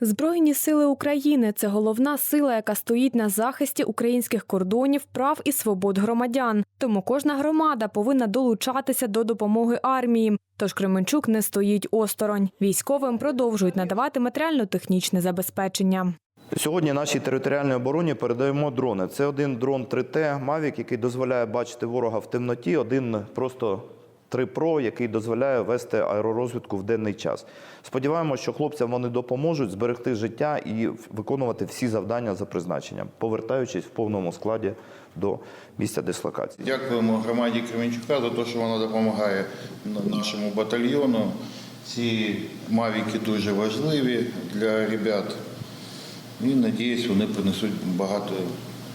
Збройні сили України це головна сила, яка стоїть на захисті українських кордонів, прав і свобод громадян. Тому кожна громада повинна долучатися до допомоги армії. Тож Кременчук не стоїть осторонь. Військовим продовжують надавати матеріально-технічне забезпечення. Сьогодні нашій територіальній обороні передаємо дрони. Це один дрон 3T Mavic, який дозволяє бачити ворога в темноті, один просто 3 Pro, який дозволяє вести аеророзвідку в денний час. Сподіваємося, що хлопцям вони допоможуть зберегти життя і виконувати всі завдання за призначенням, повертаючись в повному складі до місця дислокації. Дякуємо громаді Кременчука за те, що вона допомагає нашому батальйону. Ці мавіки дуже важливі для ребят. І надіюсь, вони принесуть багато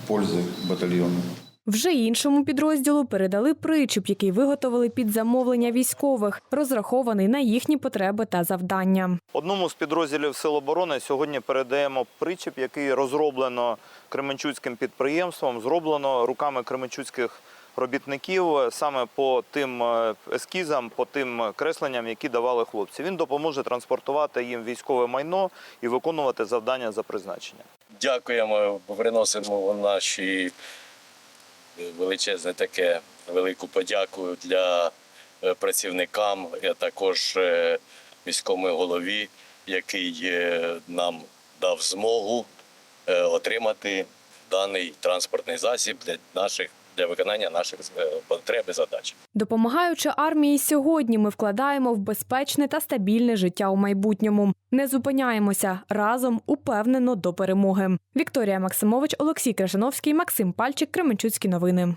пользи батальйону. Вже іншому підрозділу передали причіп, який виготовили під замовлення військових, розрахований на їхні потреби та завдання. Одному з підрозділів Сил оборони сьогодні передаємо причіп, який розроблено Кременчуцьким підприємством, зроблено руками кременчуцьких робітників саме по тим е, ескізам, по тим кресленням, які давали хлопці. Він допоможе транспортувати їм військове майно і виконувати завдання за призначенням. Дякуємо, приносимо наші величезне таке велику подяку для е, працівникам, а також е, міському голові, який е, нам дав змогу отримати даний транспортний засіб для наших для виконання наших е, потреб і задач. Допомагаючи армії сьогодні, ми вкладаємо в безпечне та стабільне життя у майбутньому. Не зупиняємося разом упевнено до перемоги. Вікторія Максимович, Олексій Крашановський, Максим Пальчик, Кременчуцькі новини.